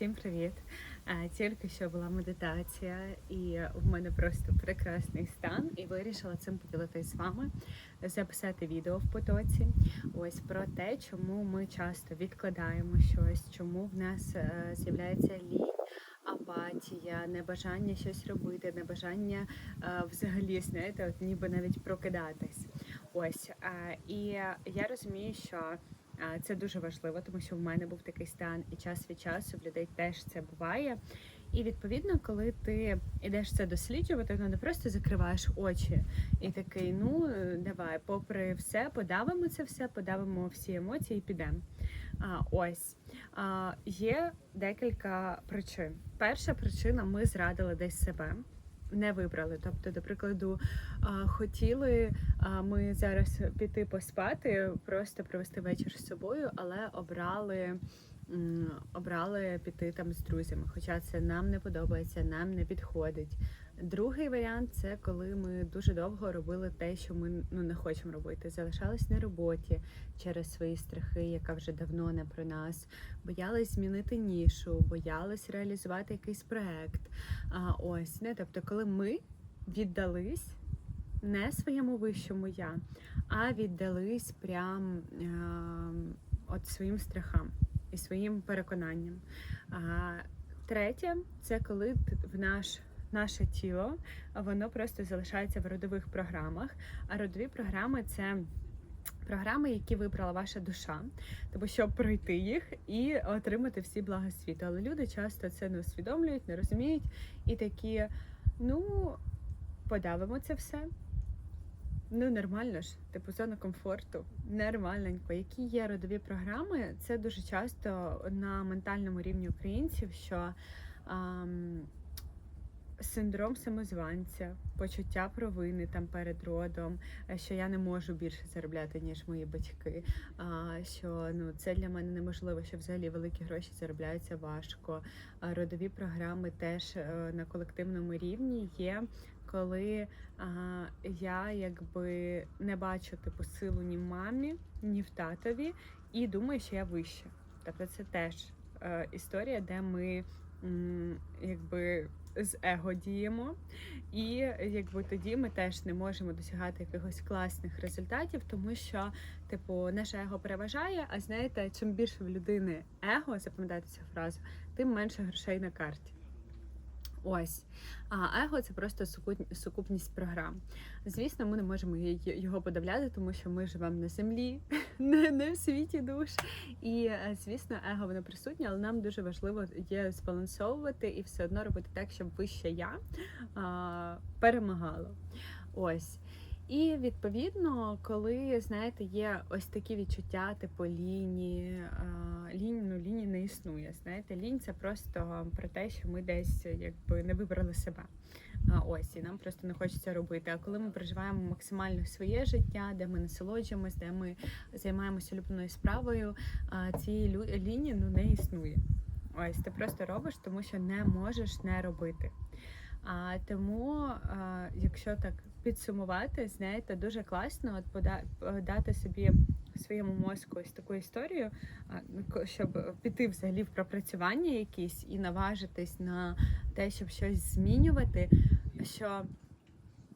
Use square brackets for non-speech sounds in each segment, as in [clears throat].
Всім привіт! Тільки що була медитація, і в мене просто прекрасний стан, і вирішила цим поділитися з вами, записати відео в потоці. Ось про те, чому ми часто відкладаємо щось, чому в нас е, з'являється лінь. Апатія, небажання щось робити, небажання е, взагалі знаєте, от ніби навіть прокидатись. Ось і я розумію, що Це дуже важливо, тому що в мене був такий стан, і час від часу в людей теж це буває. І відповідно, коли ти йдеш це досліджувати, ну не просто закриваєш очі і такий, ну давай, попри все, подавимо це все, подавимо всі емоції і підемо. А, Ось а, є декілька причин. Перша причина ми зрадили десь себе не вибрали. Тобто, до прикладу, хотіли ми зараз піти поспати, просто провести вечір з собою, але обрали. Обрали піти там з друзями, хоча це нам не подобається, нам не підходить. Другий варіант це коли ми дуже довго робили те, що ми ну не хочемо робити. Залишались на роботі через свої страхи, яка вже давно не про нас. Боялись змінити нішу, боялись реалізувати якийсь проект. А ось не тобто, коли ми віддались не своєму вищому я, а віддались прям е, от своїм страхам і своїм переконанням. А, Третє це коли в наш наше тіло воно просто залишається в родових програмах. А родові програми це програми, які вибрала ваша душа, тому щоб пройти їх і отримати всі блага світу. Але люди часто це не усвідомлюють, не розуміють і такі, ну подавимо це все. Ну, нормально ж, типу зона комфорту, нормальненько. Які є родові програми, це дуже часто на ментальному рівні українців, що ам, Синдром самозванця, почуття провини там перед родом, е, що я не можу більше заробляти, ніж мої батьки. А що ну це для мене неможливо, що взагалі великі гроші заробляються важко. А родові програми теж е, на колективному рівні є, коли а, я якби не бачу типу силу ні в мамі, ні в татові, і думаю, що я вища. Тобто це теж е, історія, де ми м, якби з его діємо, і якби тоді ми теж не можемо досягати якихось класних результатів, тому що, типу, наше его переважає. А знаєте, чим більше в людини его, запам'ятайте цю фразу, тим менше грошей на карті. Ось. А его це просто сукупність програм. Звісно, ми не можемо його подавляти, тому що ми живемо на землі, [laughs] не, в світі душ. І, е, звісно, его воно присутнє, але нам дуже важливо є збалансовувати і все одно робити так, щоб вище я перемагало. Ось. І відповідно, коли знаєте, є ось такі відчуття, типу лінії, лінь, ну лінії не існує. Знаєте, лінь це просто про те, що ми десь якби не вибрали себе. Ось і нам просто не хочеться робити. А коли ми проживаємо максимально своє життя, де ми насолоджуємось, де ми займаємося улюбленою справою, цієї лінії ну не існує. Ось ти просто робиш, тому що не можеш не робити. А тому, якщо так підсумувати, знаєте, дуже класно от пода дати собі своєму мозку ось таку історію, щоб піти взагалі в пропрацювання якісь і наважитись на те, щоб щось змінювати. Що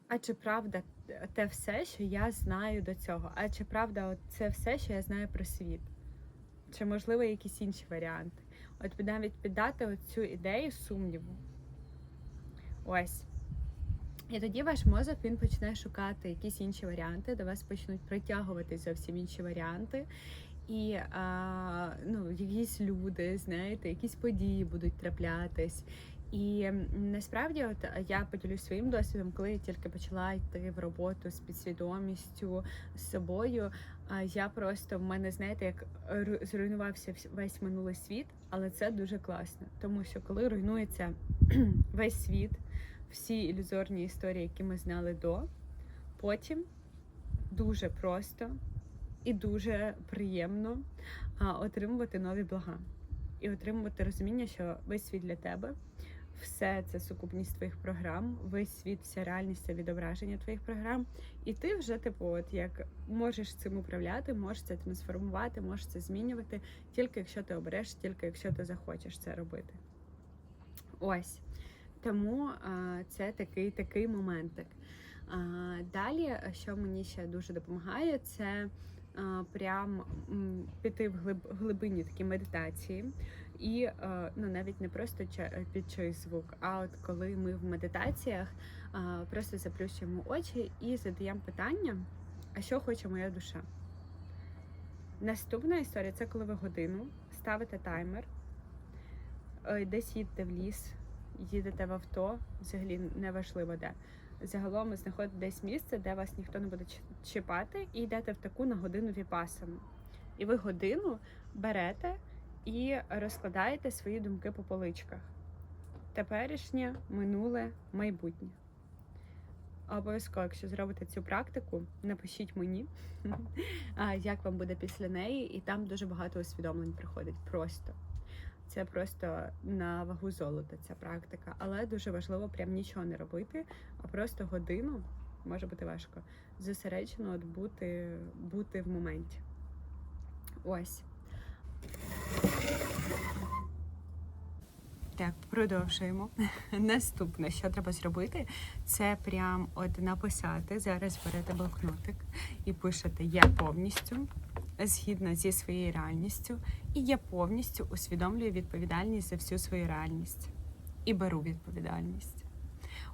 а чи правда те все, що я знаю до цього? А чи правда це все, що я знаю про світ? Чи можливо якісь інші варіанти? От навіть піддати цю ідею сумніву. Ось. І тоді ваш мозок він почне шукати якісь інші варіанти, до вас почнуть притягувати зовсім інші варіанти. І а, ну, якісь люди, знаєте, якісь події будуть траплятись. І насправді, от я поділюсь своїм досвідом, коли я тільки почала йти в роботу з підсвідомістю з собою. Я просто в мене, знаєте, як зруйнувався весь минулий світ, але це дуже класно, тому що коли руйнується [clears throat] весь світ всі ілюзорні історії, які ми знали до. Потім дуже просто і дуже приємно отримувати нові блага. І отримувати розуміння, що весь світ для тебе, все це сукупність твоїх програм, весь світ, вся реальність це відображення твоїх програм. І ти вже, типу, от як можеш цим управляти, можеш це трансформувати, можеш це змінювати, тільки якщо ти обереш, тільки якщо ти захочеш це робити. Ось. Тому це такий такий моментик. Далі, що мені ще дуже допомагає, це прям піти в глиб, глибині такі медитації. І ну навіть не просто під чийсь звук, а от коли ми в медитаціях просто заплющуємо очі і задаємо питання, а що хоче моя душа. Наступна історія це коли ви годину ставите таймер, е, десь їдете в ліс, їдете в авто, взагалі неважливо де. Загалом знаходите десь місце, де вас ніхто не буде чіпати, і йдете в таку на годину віпасану. І ви годину берете і розкладаєте свої думки по поличках. Теперішнє, минуле, майбутнє. Обов'язково, якщо зробите цю практику, напишіть мені, [laughs] як вам буде після неї, і там дуже багато усвідомлень приходить просто. Це просто на вагу золота ця практика, але дуже важливо прям нічого не робити, а просто годину, може бути важко, зосереджено от бути, бути в моменті. Ось. Так, продовжуємо. [laughs] Наступне, що треба зробити, це прям от написати. Зараз берете блокнотик і пишете Я повністю згідно зі своєю реальністю, і я повністю усвідомлюю відповідальність за всю свою реальність і беру відповідальність.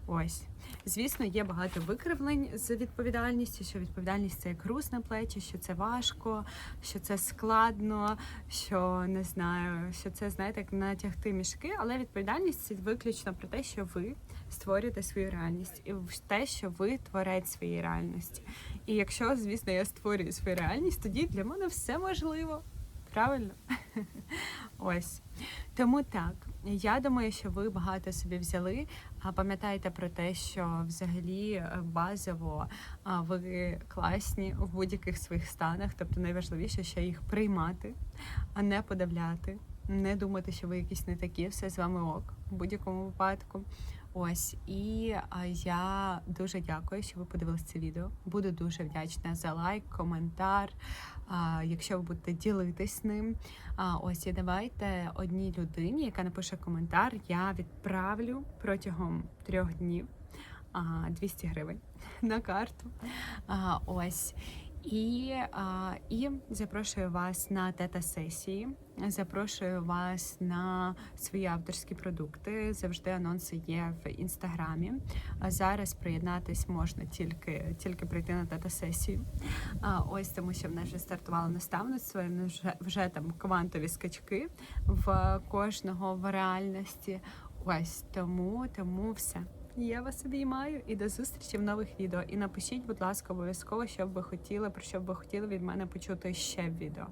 Ось. Звісно, є багато викривлень з відповідальністю, що відповідальність це як груз на плечі, що це важко, що це складно, що не знаю, що це знаєте, як натягти мішки, але відповідальність це виключно про те, що ви створюєте свою реальність, і те, що ви творець своєї реальності. І якщо, звісно, я створюю свою реальність, тоді для мене все можливо. Правильно? [laughs] Ось. Тому так, я думаю, що ви багато собі взяли. А пам'ятайте про те, що взагалі е, базово ви класні в будь-яких своїх станах. Тобто найважливіше ще їх приймати, а не подавляти, не думати, що ви якісь не такі, все з вами ок в будь-якому випадку. Ось і я дуже дякую, що ви подивилися це відео. Буду дуже вдячна за лайк, коментар. Якщо ви будете ділитись ним. Ось і давайте одній людині, яка напише коментар, я відправлю протягом трьох днів а, 200 гривень [laughs] на карту. Ось. І, а, і запрошую вас на тета-сесії, запрошую вас на свої авторські продукти. Завжди анонси є в інстаграмі. А зараз приєднатись можна тільки, тільки прийти на тета-сесію. Ось тому, що в нас вже стартувало наставництво, вже, вже там квантові скачки в кожного в реальності. Ось тому, тому все. Я вас обіймаю і до зустрічі в нових відео. І напишіть, будь ласка, обов'язково, що б ви хотіли, про що б ви хотіли від мене почути ще відео.